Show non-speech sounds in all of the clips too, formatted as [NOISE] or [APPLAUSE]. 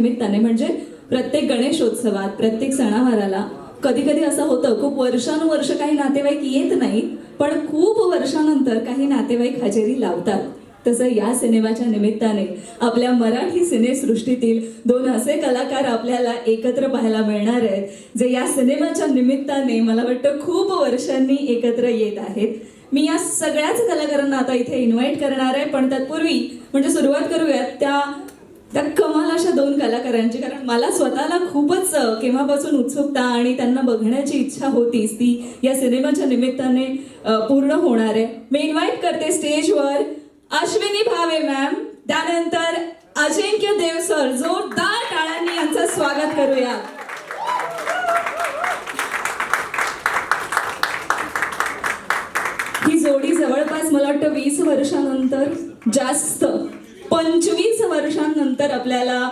निमित्ताने म्हणजे प्रत्येक गणेशोत्सवात प्रत्येक सणावाराला कधी कधी असं होतं खूप वर्षानुवर्ष काही नातेवाईक येत नाही पण खूप वर्षानंतर काही नातेवाईक हजेरी लावतात. तसं या सिनेमाच्या निमित्ताने आपल्या मराठी सिनेसृष्टीतील दोन असे कलाकार आपल्याला एकत्र पाहायला मिळणार आहेत जे या सिनेमाच्या निमित्ताने मला वाटतं खूप वर्षांनी एकत्र येत आहेत. मी या सगळ्याच कलाकारांना आता इथे इन्व्हाइट करणार आहे पण तत्पूर्वी म्हणजे सुरुवात करूयात त्या त्या कमाल अशा दोन कलाकारांची कारण मला स्वतःला खूपच केव्हापासून उत्सुकता आणि त्यांना बघण्याची इच्छा होतीच ती या सिनेमाच्या निमित्ताने पूर्ण होणार आहे. मी इन्व्हाइट करते स्टेजवर अश्विनी भावे मॅम त्यानंतर अजिंक्य देव सर जोरदार टाळ्यांनी यांचं स्वागत करूया. ही जोडी जवळपास मला वाटतं वीस वर्षानंतर जास्त. पंचवीस वर्षांनंतर आपल्याला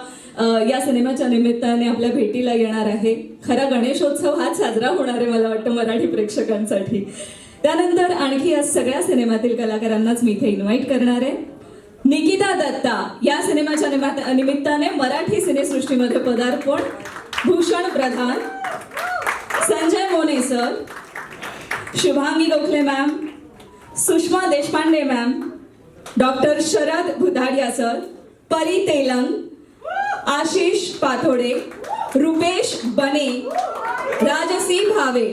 या सिनेमाच्या निमित्ताने आपल्या भेटीला येणार आहे. खरा गणेशोत्सव हाच साजरा होणार आहे मला वाटतं मराठी प्रेक्षकांसाठी. त्यानंतर आणखी या सगळ्या सिनेमातील कलाकारांनाच मी इथे इन्व्हाइट करणार आहे. निकिता दत्ता या सिनेमाच्या निमित्ताने मराठी सिनेसृष्टीमध्ये पदार्पण. Bhushan Pradhan. Sanjay Mone sir Shubhangi Gokhale ma'am Sushma Deshpande ma'am doctor Sharad Bhudhadiya sir Pari Telang Ashish पाथोडे Rupesh बने राजसी भावे.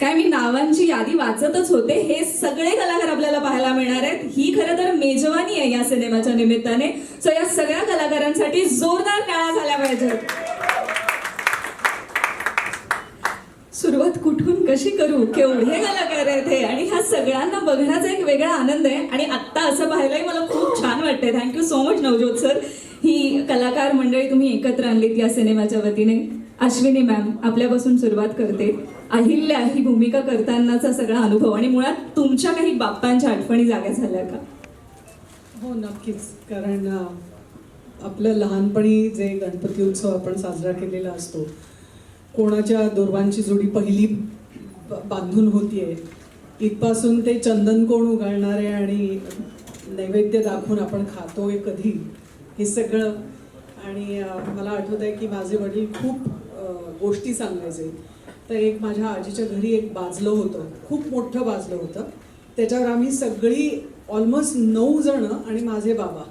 काय मी नावांची यादी वाचतच होते हे सगळे कलाकार आपल्याला पाहायला मिळणार आहेत. ही खरं तर मेजवानी आहे या सिनेमाच्या निमित्ताने. सो या सगळ्या कलाकारांसाठी जोरदार काळा झाल्या पाहिजेत सुरुवात कुठून कशी करू केवढे कलाकार आहेत हे? आणि ह्या सगळ्यांना बघण्याचा एक वेगळा आनंद आहे. आणि आत्ता असं पाहायलाही मला खूप छान वाटतंय. Thank you so much Navjyot sir ही कलाकार मंडळी तुम्ही एकत्र आणलीत या सिनेमाच्या वतीने. अश्विनी मॅम आपल्यापासून सुरुवात करते. अहिल्या ही भूमिका करतानाचा सगळा अनुभव. आणि मुळात तुमच्या काही बाप्पांच्या आठवणी जाग्या झाल्या का? हो नक्कीच. कारण आपलं लहानपणी जे गणपती उत्सव आपण साजरा केलेला असतो कोणाच्या दुर्वांची जोडी पहिली ब- बांधून होतीये. इथपासून ते चंदन कोण उगाळणारे आणि नैवेद्य दाखवून आपण खातोय कधी हे सगळं. आणि मला आठवत आहे की माझे वडील खूप गोष्टी सांगायचे. तर एक माझ्या आजीच्या घरी एक बाजलं होतं. खूप मोठं बाजलं होतं. त्याच्यावर आम्ही सगळी ऑलमोस्ट नऊ जणं आणि माझे बाबा.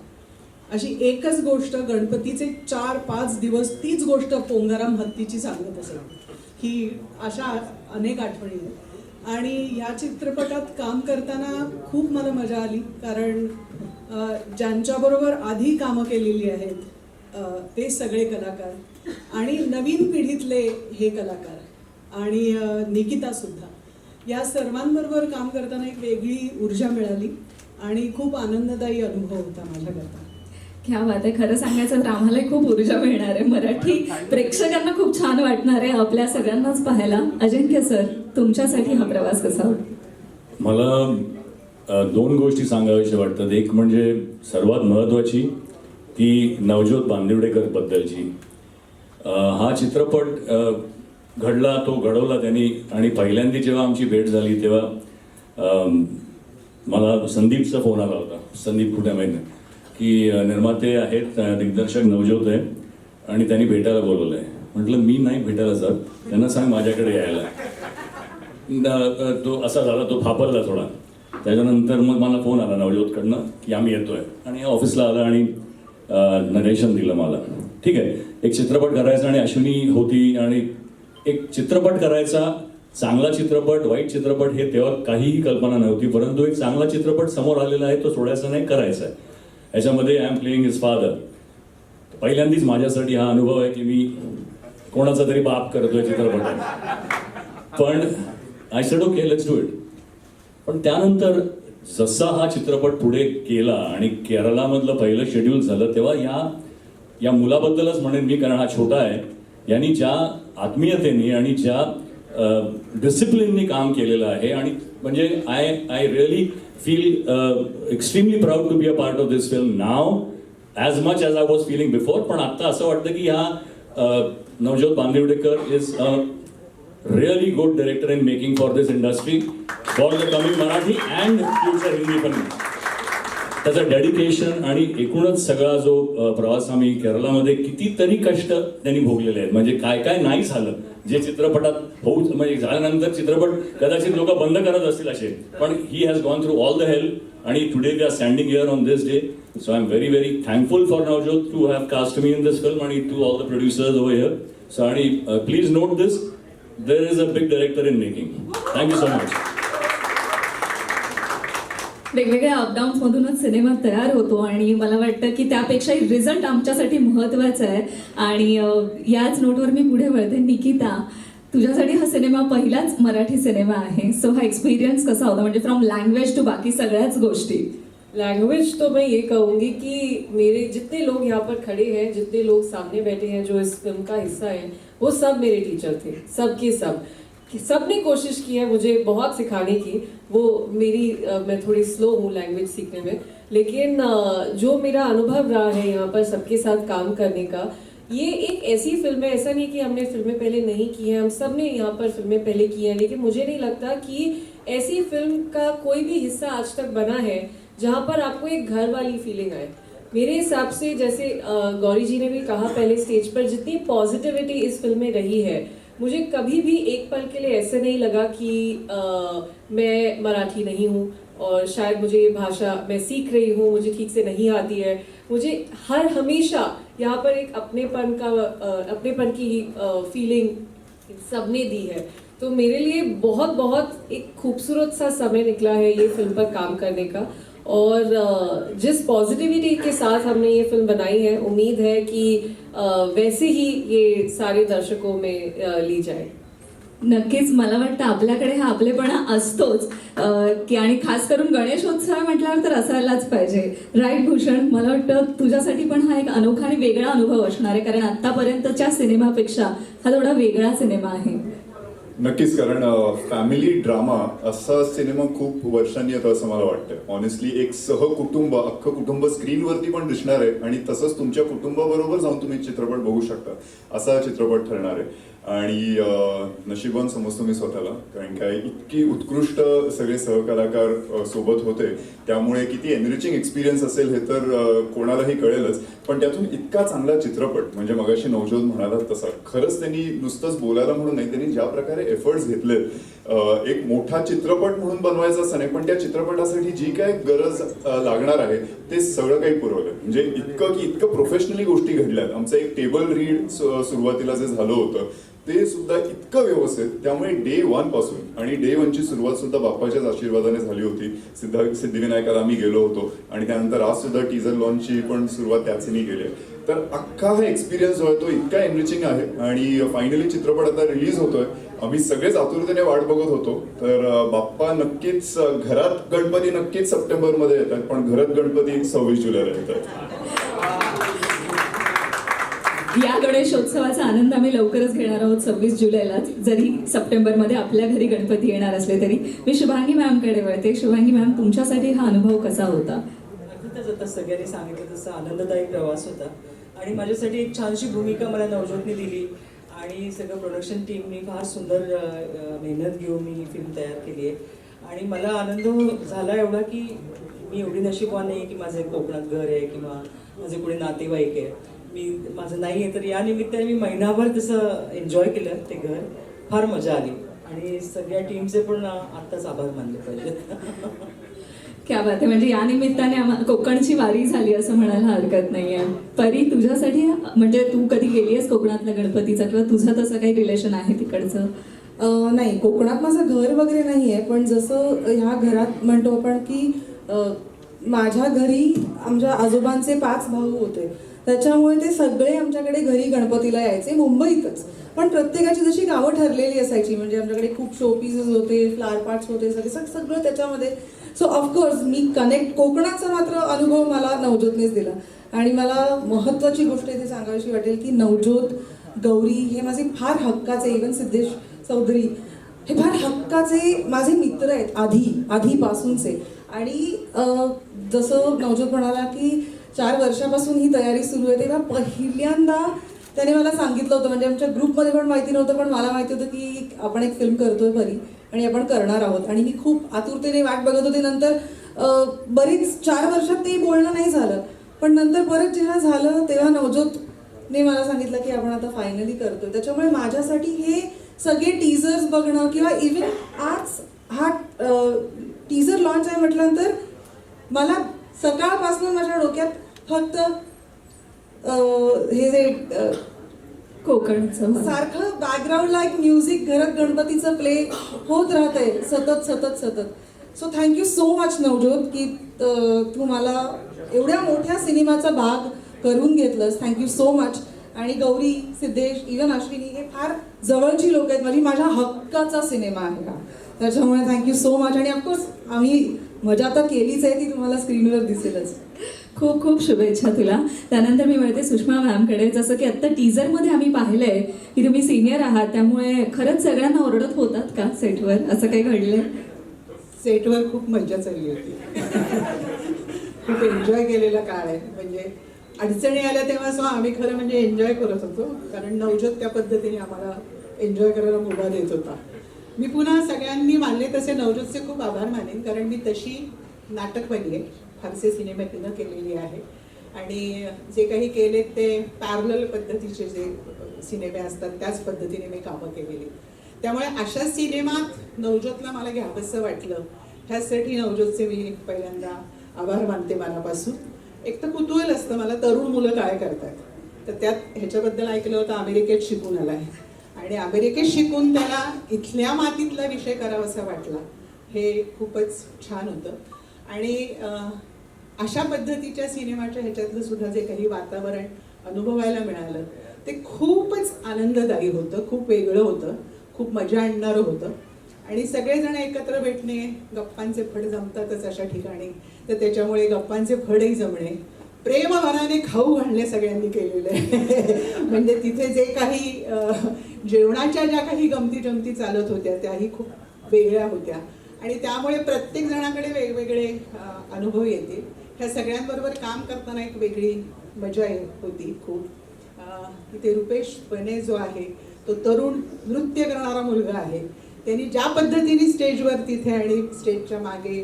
अशी एकच गोष्ट गणपतीचे चार पाच दिवस तीच गोष्ट पोंगाराम हत्तीची सांगत असेल. ही अशा अनेक आठवणी आहेत. आणि या चित्रपटात काम करताना खूप मला मजा आली कारण ज्यांच्याबरोबर आधी कामं केलेली आहेत ते सगळे कलाकार. आणि नवीन पिढीतले हे कलाकार. आणि निकितासुद्धा निकिता सुद्धा. या सर्वांबरोबर काम करताना एक वेगळी ऊर्जा मिळाली आणि खूप आनंददायी अनुभव होता माझ्याकरता. क्या बात आहे. खरं सांगायचं तर आम्हालाही खूप ऊर्जा मिळणार आहे मराठी. प्रेक्षकांना खूप छान वाटणार आहे आपल्या सगळ्यांनाच पाहायला. अजिंक्य सर तुमच्यासाठी हा प्रवास कसा होता? मला दोन गोष्टी सांगाव्याशा वाटतात. एक म्हणजे सर्वात महत्त्वाची ती नवज्योत बांदिवडेकर बद्दलची हा चित्रपट घडला तो घडवला त्यांनी आणि पहिल्यांदा जेव्हा आमची भेट झाली तेव्हा मला संदीपचा फोन आला होता. संदीप कुठे माहीत नाही. की निर्माते आहेत दिग्दर्शक नवज्योत आहे आणि त्यांनी भेटायला बोलवलं आहे म्हटलं मी नाही भेटायला जात. त्यांना सांग माझ्याकडे यायला. तो असा झाला तो फापरला थोडा. त्याच्यानंतर मग मला फोन आला नवज्योतकडनं की आम्ही येतोय. आणि ऑफिसला आला आणि नरेशन दिलं मला. ठीक आहे. एक चित्रपट करायचा आणि अश्विनी होती आणि एक चित्रपट करायचा चांगला चित्रपट वाईट चित्रपट हे तेव्हा काहीही कल्पना नव्हती परंतु एक चांगला चित्रपट समोर आलेला आहे तो सोडायचा नाही करायचा आहे. याच्यामध्ये I am playing his father पहिल्यांदाच माझ्यासाठी हा अनुभव आहे की मी कोणाचा तरी बाप करतोय चित्रपटात पण I said okay let's do it पण त्यानंतर जसा हा चित्रपट पुढे केला आणि केरळामधलं पहिलं शेड्यूल झालं तेव्हा या या मुलाबद्दलच म्हणेन मी कारण हा छोटा आहे. यांनी ज्या आत्मीयतेने आणि ज्या डिसिप्लिनने काम केलेलं आहे आणि म्हणजे I I really feel extremely proud to be a part of this film now as much as I was feeling before पण आत्ता असं वाटतं की ह्या Navjot Navjyot Bandivadekar is a really good director in making for this industry for the coming Marathi and future Hindi पण त्याचं dedication आणि एकूणच सगळा जो प्रवास आम्ही केरळामध्ये कितीतरी कष्ट त्यांनी भोगलेले आहेत. म्हणजे काय काय नाही झालं जे चित्रपटात होऊ म्हणजे झाल्यानंतर चित्रपट कदाचित लोक बंद करत असतील असे. पण he has gone through all the help आणि today we are standing here on this day so I am very very thankful for Navjot to have cast me in this film आणि to all the producers over here so आणि please note this there is a big director in making thank you so much वेगवेगळ्या up downs मधूनच cinema तयार होतो आणि मला वाटतं की त्यापेक्षाही रिझल्ट आमच्यासाठी महत्त्वाचा आहे. आणि याच नोटवर मी पुढे वळते. निकिता तुझ्यासाठी हा सिनेमा पहिलाच मराठी सिनेमा आहे. सो हा एक्सपिरियन्स कसा होता? म्हणजे फ्रॉम लँग्वेज टू बाकी सगळ्याच गोष्टी. लैंग्वेज तो मैं ये कहूंगी कि मेरे जितने लोग यहाँ पर खड़े हैं जितने लोग सामने बैठे हैं जो इस फिल्म का हिस्सा हैं वो सब मेरे टीचर थे। सब के सब। कि सबने कोशिश की है, मुझे बहुत सिखाने की वो मेरी मैं थोड़ी स्लो हूँ लैंग्वेज सीखने में, लेकिन जो मेरा अनुभव रहा है यहाँ पर सबके साथ काम करने का, ये एक ऐसी फ़िल्म है, ऐसा नहीं कि हमने फ़िल्में पहले नहीं की हैं, हम सबने यहाँ पर फ़िल्में पहले की हैं, लेकिन मुझे नहीं लगता कि ऐसी फ़िल्म का कोई भी हिस्सा आज तक बना है, जहाँ पर आपको एक घर वाली फीलिंग आए। मेरे हिसाब से जैसे गौरी जी ने भी कहा पहले स्टेज पर, जितनी पॉजिटिविटी इस फ़िल्म में रही है मुझे कभी भी एक पल के लिए ऐसे नहीं लगा कि अ, मैं मराठी नहीं हूँ और शायद मुझे ये भाषा मैं सीख रही हूँ मुझे ठीक से नहीं आती है। मुझे हर हमेशा यहाँ पर एक अपनेपन का अपनेपन की फीलिंग सबने दी है। तो मेरे लिए बहुत बहुत एक खूबसूरत सा समय निकला है ये फ़िल्म पर काम करने का। और जिस पॉजिटिविटी के साथ हमने ये फिल्म बनाई है उम्मीद है कि वैसे ही ये सारे दर्शकों में ली जाए। नक्कीच मला वाटतं आपल्याकडे हा आपलेपणा असतोच. की आणि खास करून गणेशोत्सव म्हटल्यावर तर असायलाच पाहिजे. राईट भूषण? मला वाटतं तुझ्यासाठी पण हा एक अनोखा आणि वेगळा अनुभव असणार आहे कारण आत्तापर्यंतच्या सिनेमापेक्षा हा थोडा वेगळा सिनेमा आहे. नक्कीच कारण फॅमिली ड्रामा असा सिनेमा खूप वर्षांनी येतो असं मला वाटतं ऑनेस्टली एक सहकुटुंब अख्खं कुटुंब स्क्रीनवरती पण दिसणार आहे आणि तसंच तुमच्या कुटुंबाबरोबर जाऊन तुम्ही चित्रपट बघू शकता असा चित्रपट ठरणार आहे. आणि नशिबान समजतो मी स्वतःला. कारण काय इतकी उत्कृष्ट सगळे सहकलाकार सोबत होते. त्यामुळे किती एनरिचिंग एक्सपिरियन्स असेल हे तर कोणालाही कळेलच. पण त्यातून इतका चांगला चित्रपट म्हणजे मगाशी नवजोत म्हणाला तसा खरंच त्यांनी नुसतंच बोलायला म्हणून नाही त्यांनी ज्या प्रकारे एफर्ट्स घेतले एक मोठा चित्रपट म्हणून बनवायचा असं नाही पण त्या चित्रपटासाठी जी काय गरज लागणार आहे ते सगळं काही पुरवलं म्हणजे इतकं की इतकं प्रोफेशनली गोष्टी घडल्यात. आमचं एक टेबल रीड सुरुवातीला जे झालं होतं ते सुद्धा इतकं व्यवस्थित त्यामुळे डे वनपासून आणि डे वनची सुरुवात सुद्धा बाप्पाच्याच आशीर्वादाने झाली होती. सिद्धा सिद्धिविनायकाला आम्ही गेलो होतो आणि त्यानंतर आज सुद्धा टीजर लॉन्चची पण सुरुवात त्याचीनी केली आहे. तर अख्खा हा एक्सपिरियन्स जो आहे तो इतका एनरिचिंग आहे आणि फायनली चित्रपट आता रिलीज होतोय. आम्ही सगळेच आतुरतेने वाट बघत होतो. तर बाप्पा नक्कीच घरात गणपती नक्कीच सप्टेंबरमध्ये येतात पण घरात गणपती सव्वीस जुलैला येतात. या गणेशोत्सवाचा आनंद आम्ही लवकरच घेणार आहोत सव्वीस जुलैला. जरी सप्टेंबरमध्ये आपल्या घरी गणपती येणार असले तरी. मी शुभांगी मॅमकडे वळते. शुभांगी मॅम तुमच्यासाठी हा अनुभव कसा होता? अर्थातच आता सगळ्यांनी सांगितलं तसा आनंददायी प्रवास होता. आणि माझ्यासाठी एक छानशी भूमिका मला नवज्योतने दिली. आणि सगळं प्रोडक्शन टीमनी फार सुंदर मेहनत घेऊन मी ही फिल्म तयार केली आहे. आणि मला आनंद झाला एवढा की मी एवढी नशीबवान नाही की माझं कोकणात घर आहे किंवा माझे कुठे नातेवाईक आहे. मी माझं नाही आहे तर या निमित्ताने मी महिनाभर तसं एन्जॉय केलं ते घर. फार मजा आली. आणि सगळ्या टीमचे पण आत्ताच आभार मानले पाहिजेत. क्या बात आहे. म्हणजे या निमित्ताने कोकणची वारी झाली असं म्हणायला हरकत नाहीये. परी तुझ्यासाठी म्हणजे तू कधी गेलीयस कोकणातल्या गणपतीचा किंवा तुझं तसं काही रिलेशन आहे तिकडचं? अं, नाही. कोकणात माझं घर वगैरे नाही आहे पण जसं ह्या घरात म्हणतो आपण की माझ्या घरी आमच्या आजोबांचे पाच भाऊ होते. त्याच्यामुळे ते सगळे आमच्याकडे घरी गणपतीला यायचे मुंबईतच. पण प्रत्येकाची जशी गावं ठरलेली असायची म्हणजे आमच्याकडे खूप शो पीसेस होते फ्लावर पार्ट्स होते सगळे सगळं त्याच्यामध्ये. सो ऑफकोर्स मी कनेक्ट कोकणाचा मात्र अनुभव मला नवज्योतनेच दिला. आणि मला महत्त्वाची गोष्ट इथे सांगावीशी वाटेल की नवज्योत गौरी हे माझे फार हक्काचे इवन सिद्धेश चौधरी हे फार हक्काचे माझे मित्र आहेत आधी आधीपासूनचे. आणि जसं नवज्योत म्हणाला की चार वर्षापासून ही तयारी सुरू आहे. तेव्हा पहिल्यांदा त्याने मला सांगितलं होतं म्हणजे आमच्या ग्रुपमध्ये पण माहिती नव्हतं पण मला माहिती होतं की आपण एक फिल्म करतोय बरी आणि आपण करणार आहोत. आणि मी खूप आतुरतेने वाट बघत होते. नंतर बरीच चार वर्षात ते बोलणं नाही झालं. पण नंतर परत जेव्हा झालं तेव्हा नवजोतने मला सांगितलं की आपण आता फायनली करतोय. त्याच्यामुळे माझ्यासाठी हे सगळे टीजर्स बघणं किंवा इवन आज हा टीजर लॉन्च आहे म्हटल्यानंतर मला सकाळपासून माझ्या डोक्यात फक्त हे जे कोकणचं. सारखं बॅकग्राऊंडला एक म्युझिक घरात गणपतीचं प्ले होत राहतंय. सतत सतत सतत. So thank you so much Navjyot की तू मला एवढ्या मोठ्या सिनेमाचा भाग करून घेतलंस. थँक्यू सो मच आणि गौरी सिद्धेश इवन अश्विनी हे फार जवळची लोक आहेत. माझी माझ्या हक्काचा सिनेमा आहे हा. त्याच्यामुळे थँक्यू सो मच आणि ऑफकोर्स आम्ही मजा तर केलीच आहे ती तुम्हाला स्क्रीनवर दिसेलच. खूप खूप शुभेच्छा तुला. त्यानंतर मी म्हणते सुषमा मॅमकडे जसं की आत्ता टीजरमध्ये आम्ही पाहिलंय की तुम्ही सिनियर आहात त्यामुळे खरंच सगळ्यांना ओरडत होतात का सेटवर? असं काही घडलंय? सेटवर खूप मजा चालली होती. खूप एन्जॉय केलेला काळ आहे. म्हणजे अडचणी आल्या तेव्हा असं आम्ही खरं म्हणजे एन्जॉय करत होतो. कारण नवजोत त्या पद्धतीने आम्हाला एन्जॉय करायला मुभा देत होता. मी पुन्हा सगळ्यांनी मानले तसे नवजोतचे खूप आभार मानेन कारण मी तशी नाटक बनली आहे. फारसे सिनेमे तिनं केलेली आहे. आणि जे काही केले ते पॅरल पद्धतीचे जे सिनेमे असतात त्याच पद्धतीने मी कामं केलेली. त्यामुळे अशा सिनेमात नवज्योतला मला घ्यावंसं वाटलं. ह्यासाठी नवज्योतचे मी पहिल्यांदा आभार मानते मनापासून. एक तर कुतूहल असतं मला तरुण मुलं काय करतात? तर त्यात ह्याच्याबद्दल ऐकलं होतं अमेरिकेत शिकून आलाय. आणि अमेरिकेत शिकून त्याला इथल्या मातीतला विषय करावासा वाटला. हे खूपच छान होतं. आणि अशा पद्धतीच्या सिनेमाच्या ह्याच्यातलं सुद्धा जे काही वातावरण अनुभवायला मिळालं ते खूपच आनंददायी होतं खूप वेगळं होतं खूप मजा आणणारं होतं. आणि सगळेजण एकत्र भेटणे गप्पांचे फड जमतातच अशा ठिकाणी. तर त्याच्यामुळे गप्पांचे फडही जमणे. प्रेम मनाने खाऊ घालणे सगळ्यांनी केलेलं आहे. [LAUGHS] म्हणजे तिथे जे काही जेवणाच्या ज्या काही गमती जमती चालत होत्या त्याही खूप वेगळ्या होत्या. आणि त्यामुळे प्रत्येक जणाकडे वेगवेगळे अनुभव येतील. ह्या सगळ्यांबरोबर काम करताना एक वेगळी मजा होती खूप. तिथे रुपेश बने जो आहे तो तरुण नृत्य करणारा मुलगा आहे. त्यांनी ज्या पद्धतीने स्टेजवर तिथे आणि स्टेजच्या मागे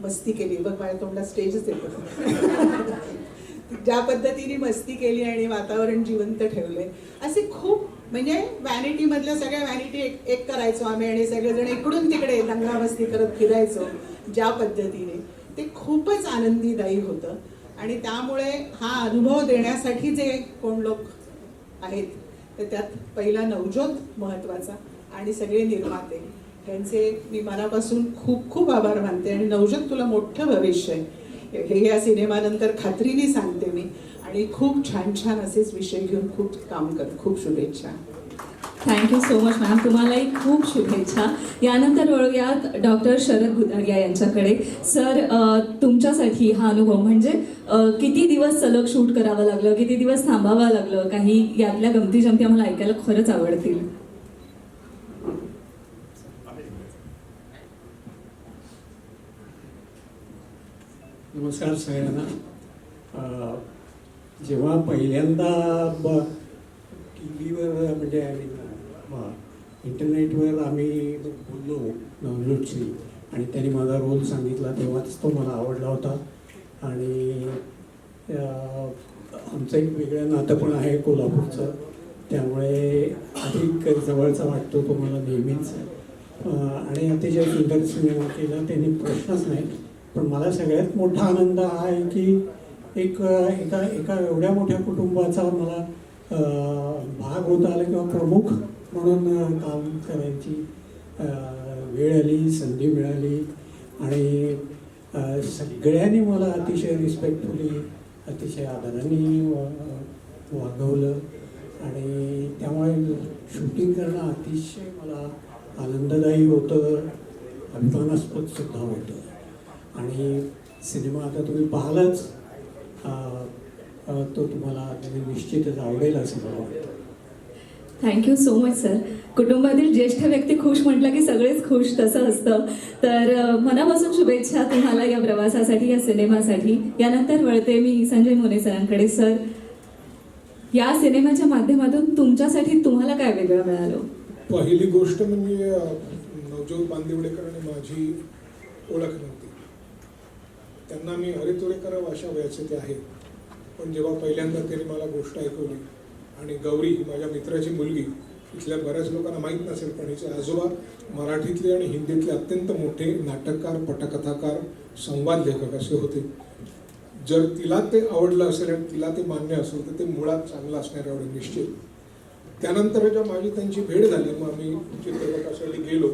मस्ती केली. बघ माझ्या तोंडला स्टेजच येतो. [LAUGHS] ज्या पद्धतीने मस्ती केली आणि वातावरण जिवंत ठेवले असे खूप म्हणजे व्हॅनिटी मधल्या सगळ्या व्हॅनिटी एक एक करायचो आम्ही आणि सगळेजण इकडून तिकडे दंगामस्ती करत फिरायचो ज्या पद्धतीने. ते खूपच आनंदीदायी होतं. आणि त्यामुळे हा अनुभव देण्यासाठी जे कोण लोक आहेत तर त्यात पहिला नवज्योत महत्त्वाचा आणि सगळे निर्माते. त्यांचे मी मनापासून खूप खूप आभार मानते. आणि नवज्योत तुला मोठं भविष्य आहे. हे या सिनेमानंतर खात्रीने सांगते मी. आणि खूप छान छान असेच विषय घेऊन खूप काम कर खूप शुभेच्छा. थँक्यू सो मच मॅम तुम्हालाही खूप शुभेच्छा. यानंतर वळूयात डॉक्टर शरद भुतारिया यांच्याकडे. सर तुमच्यासाठी हा अनुभव म्हणजे किती दिवस सलग शूट करावं लागलं? किती दिवस थांबावं लागलं? काही यातल्या गमती जमती आम्हाला ऐकायला खरंच आवडतील. नमस्कार सगळ्यांना. जेव्हा पहिल्यांदा ब टी व्हीवर म्हणजे इंटरनेटवर आम्ही बोललो नवज्योतशी. आणि त्यांनी माझा रोल सांगितला तेव्हाच तो मला आवडला होता. आणि आमचं एक वेगळं नातं पण आहे कोल्हापूरचं. त्यामुळे अधिक जवळचा वाटतो तो मला नेहमीच. आणि अतिशय सुंदर सिनेमा केला. त्यांनी प्रश्नच नाही पण मला सगळ्यात मोठा आनंद हा आहे की एक एका एका एवढ्या मोठ्या कुटुंबाचा मला भाग होता आला किंवा प्रमुख म्हणून काम करायची वेळ आली संधी मिळाली. आणि सगळ्यांनी मला अतिशय रिस्पेक्टफुली अतिशय आदराने वा- वागवलं. आणि त्यामुळे शूटिंग करणं अतिशय मला आनंददायी होतं. अभिमानास्पद सुद्धा होतं. आणि सिनेमा आता तुम्ही पाहालच. तो तुम्हाला निश्चितच आवडेल असं मला वाटतं. थँक्यू सो मच सर कुटुंबातील ज्येष्ठ व्यक्ती खुश म्हटलं की सगळेच खुश तसं असतं. तर मनापासून शुभेच्छा तुम्हाला या प्रवासासाठी या सिनेमासाठी. यानंतर वळते मी संजय मोने सरांकडे. सर या सिनेमाच्या माध्यमातून तुमच्यासाठी तुम्हाला काय वेगळं मिळालं? पहिली गोष्ट म्हणजे अ, नवज्योत बांदिवडेकर आणि माझी ओळख नव्हती. त्यांना मी अरे तुरे करावं अशा वयाचे ते आहे पण जेव्हा पहिल्यांदा त्यांनी मला गोष्ट ऐकवली आणि गौरी माझ्या मित्राची मुलगी इथल्या बऱ्याच लोकांना माहीत नसेल पण हिचे आजोबा मराठीतले आणि हिंदीतले अत्यंत मोठे नाटककार पटकथाकार संवाद लेखक असे होते. जर तिला ते आवडलं असेल आणि तिला ते मान्य असेल तर ते मुळात चांगलं असणार एवढं निश्चित. त्यानंतर जेव्हा माझी त्यांची भेट झाली मग आम्ही चित्रपटासाठी गेलो.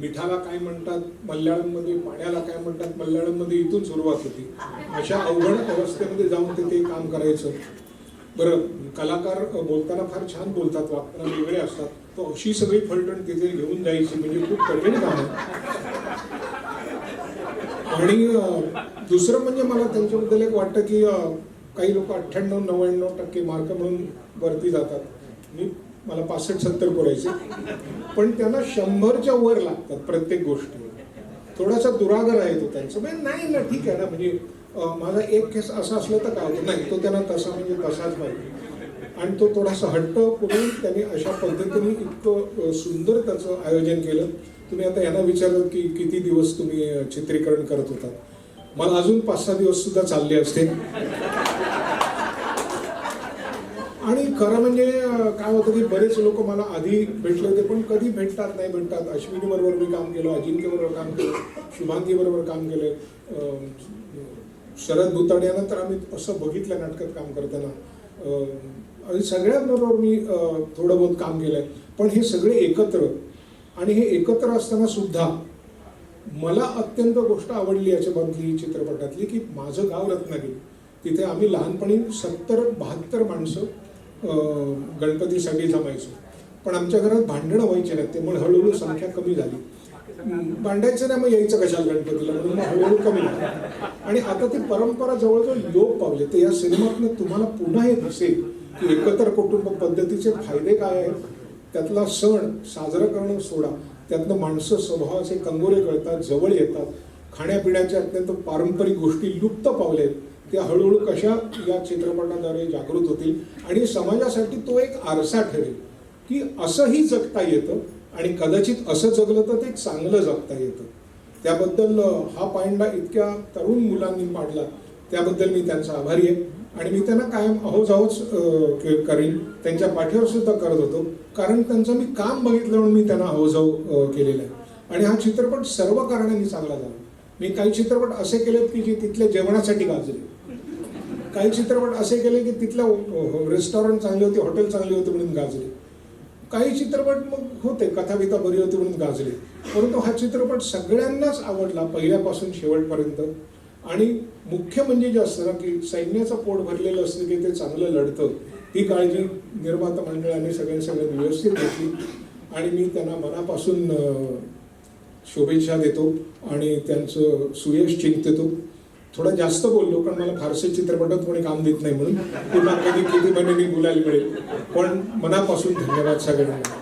मिठाला काय म्हणतात मल्याळममध्ये पाण्याला काय म्हणतात मल्याळममध्ये इथून सुरुवात होती. अशा अवघड अवस्थेमध्ये जाऊन ते ते काम करायचं. बरं कलाकार बोलताना फार छान बोलतात वागताना वेगळे असतात. तो अशी सगळी फलटण तिथे घेऊन जायची म्हणजे खूप कठीण काम आहे. आणि दुसरं म्हणजे मला त्यांच्याबद्दल एक वाटतं की काही लोक अठ्ठ्याण्णव नव्याण्णव टक्के मार्क म्हणून वरती जातात. मी मला पासष्ट सत्तर करायचे पण त्यांना शंभरच्या वर लागतात प्रत्येक गोष्टी. थोडासा दुरागर आहे तो त्यांचा. म्हणजे नाही ना ठीक आहे ना. म्हणजे माझा एक केस असा असला तर काय? होतं नाही तो त्यांना तसा म्हणजे तसाच पाहिजे. आणि तो थोडासा हट्ट करून त्यांनी अशा पद्धतीने इतकं सुंदर त्याचं आयोजन केलं. तुम्ही आता यांना विचारलं की किती दिवस तुम्ही चित्रीकरण करत होता मला अजून पाच सहा दिवस सुद्धा चालले असते आणि खरं म्हणजे काय होतं की बरेच लोक मला आधी भेटले होते पण कधी भेटतात नाही भेटतात. अश्विनी बरोबर मी काम केलं अजिंक्य बरोबर काम केलं शुभांगी बरोबर काम केलं. अं, शरद भुताड यानंतर आम्ही असं बघितलं नाटकात काम करताना. आणि सगळ्यांबरोबर मी थोडं बहुत काम केलंय. पण हे सगळे एकत्र आणि हे एकत्र असताना सुद्धा मला अत्यंत गोष्ट आवडली याच्यामधली चित्रपटातली की माझं गाव रत्नागिरी. तिथे आम्ही लहानपणी सत्तर बहात्तर माणसं गणपतीसाठी जमायचो. पण आमच्या घरात भांडणं व्हायचे नाही. त्यामुळे हळूहळू संख्या कमी झाली. भांडायचं नाही मग यायचं कशाला गणपतीला? म्हणून मग हळूहळू कमी झालं. आणि आता ती परंपरा जवळजवळ लोप पावले. तर या सिनेमातनं तुम्हाला पुन्हा हे दिसेल की एकत्र कुटुंब पद्धतीचे फायदे काय आहेत? त्यातला सण साजरा करणं सोडा. त्यातनं माणसं स्वभावाचे कंगोरे कळतात जवळ येतात. खाण्यापिण्याच्या अत्यंत पारंपरिक गोष्टी लुप्त पावल्या आहेत. त्या हळूहळू कशा या चित्रपटाद्वारे जागृत होतील? आणि समाजासाठी तो एक आरसा ठरेल की असंही जगता येतं आणि कदाचित असं जगलं तर ते चांगलं जगता येतं. त्याबद्दल हा पायंडा इतक्या तरुण मुलांनी पाडला त्याबद्दल मी त्यांचा आभारी आहे. आणि मी त्यांना कायम अहोजाहोच करीन. त्यांच्या पाठीवर सुद्धा करत होतो. कारण त्यांचं मी काम बघितलं म्हणून मी त्यांना अहोजाव केलेलं आहे. आणि हा चित्रपट सर्व कारणांनी चांगला झाला. मी काही चित्रपट असे केलेत की जे तिथल्या जेवणासाठी गाजले. काही चित्रपट असे केले की तिथलं रेस्टॉरंट चांगले होते हॉटेल चांगले होते म्हणून गाजले. काही चित्रपट मग होते कथाबिता बरी होती म्हणून गाजले. परंतु हा चित्रपट सगळ्यांनाच आवडला पहिल्यापासून शेवटपर्यंत. आणि मुख्य म्हणजे जे असतं ना की सैन्याचं पोट भरलेलं असतं की ते चांगलं लढतं ही काळजी निर्माता मंडळाने सगळ्या सगळ्यांनी व्यवस्थित घेतली. आणि मी त्यांना मनापासून शुभेच्छा देतो आणि त्यांचं सुयश चिंततो थोडा जास्त बोललो कारण मला फारसे चित्रपटात कोणी काम देत नाही म्हणून. पुन्हा कधी किती महिन्यांनी बोलायला मिळेल. पण मनापासून धन्यवाद सगळ्यांना.